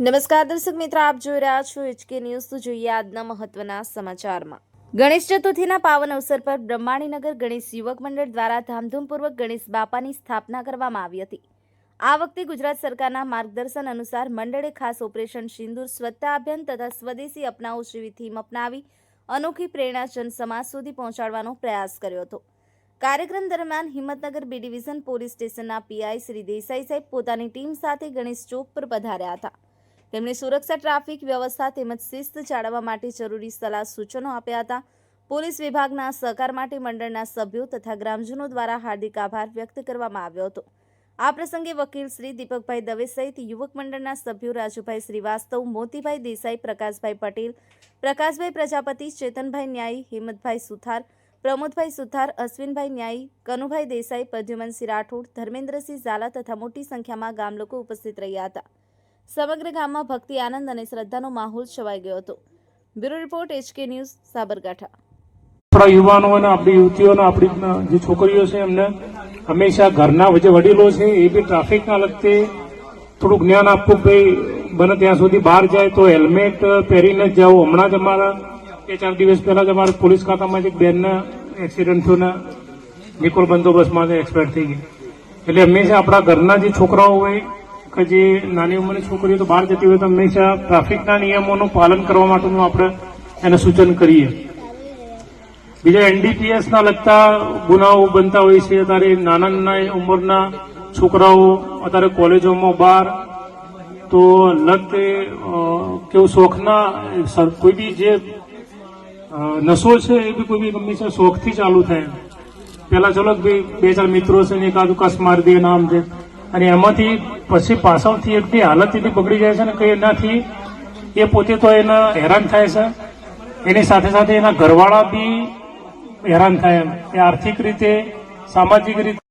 નમસ્કાર દર્શક મિત્રો, આપ જોઈ રહ્યા છો એચકે ન્યૂઝ. તો જોઈએ આજના મહત્વના સમાચારમાં. ગણેશ ચતુર્થીના પાવન અવસર પર બ્રહ્માણીનગર ગણેશ યુવક મંડળ દ્વારા ધામધૂમપૂર્વક ગણેશ બાપાની સ્થાપના કરવામાં આવી હતી. આ વખતે ગુજરાત સરકારના માર્ગદર્શન અનુસાર મંડળે ખાસ ઓપરેશન સિંદૂર, સ્વચ્છતા અભિયાન તથા સ્વદેશી અપનાવો જેવી થીમ અપનાવી અનોખી પ્રેરણા જનસમાજ સુધી પહોંચાડવાનો પ્રયાસ કર્યો હતો. કાર્યક્રમ દરમિયાન હિંમતનગર બી ડિવિઝન પોલીસ સ્ટેશનના પીઆઈ શ્રી દેસાઈ સાહેબ પોતાની ટીમ સાથે ગણેશ ચોક પર પધાર્યા હતા. તેમણે સુરક્ષા ટ્રાફિક વ્યવસ્થા તેમજ શિસ્ત જાળવવા માટે જરૂરી સલાહ સૂચનો આપ્યા હતા. પોલીસ વિભાગના સહકાર માટે મંડળના સભ્યો તથા ગ્રામજનો દ્વારા હાર્દિક આભાર વ્યક્ત કરવામાં આવ્યો હતો. આ પ્રસંગે વકીલ શ્રી દીપકભાઈ દવે સહિત યુવક મંડળના સભ્યો રાજુભાઈ શ્રીવાસ્તવ, મોતીભાઈ દેસાઈ, પ્રકાશભાઈ પટેલ, પ્રકાશભાઈ પ્રજાપતિ, ચેતનભાઈ ન્યાયી હિંમતભાઈ સુથાર, પ્રમોદભાઈ સુથાર, અશ્વિનભાઈ ન્યાયી કનુભાઈ દેસાઈ, પ્રદ્યુમનસિંહ રાઠોડ, ધર્મેન્દ્રસિંહ ઝાલા તથા મોટી સંખ્યામાં ગામ લોકો ઉપસ્થિત રહ્યા હતા. સમગ્ર ગામમાં ભક્તિ, આનંદ અને શ્રદ્ધાનો માહોલ છવાઈ ગયો હતો. Bureau report HK news, Sabarkantha. આપણા યુવાનો અને આપણી યુવતીઓને આપણી જે છોકરીઓ છે, એમને હંમેશા ઘરના જે વડીલો છે, એ બી ટ્રાફિકના લગતે થોડું જ્ઞાન આપવું ભાઈ બને ત્યાં સુધી બહાર જાય તો હેલ્મેટ પહેરીને જ જાઓ. હમણાં જ અમારા બે ચાર દિવસ પહેલા જ અમારા પોલીસ ખાતામાં એક બેનના એક્સિડન્ટ થયો ને નિકોલ બંદોબસ્તમાં એક્સપાયર થઈ ગઈ એટલે હંમેશા આપણા ઘરના જે છોકરાઓ હોય કે જે નાની ઉંમરની છોકરીઓ તો બહાર જતી હોય તો હંમેશા ટ્રાફિકના નિયમોનું પાલન કરવા માટેનું આપણે એને સૂચન કરીએ. બીજા એનડીપીએસના લગતા ગુનાઓ બનતા હોય છે. અત્યારે નાના નાના ઉંમરના છોકરાઓ અત્યારે કોલેજોમાં બહાર તો લગતે કેવું શોખના કોઈ બી જે નશો છે એ બી કોઈ બી હંમેશા શોખથી ચાલુ થાય. પહેલાં ચલો બે ચાર મિત્રો છે ને એકાદું કસ મારી દે નામ છે અને એમાંથી પછી પાછળથી એટલી હાલત એટલી બગડી જાય છે ને કે એનાથી એ પોતે તો એના હેરાન થાય છે. એની સાથે સાથે એના ઘરવાળા બી હેરાન થાય એમ. એ આર્થિક રીતે, સામાજિક રીતે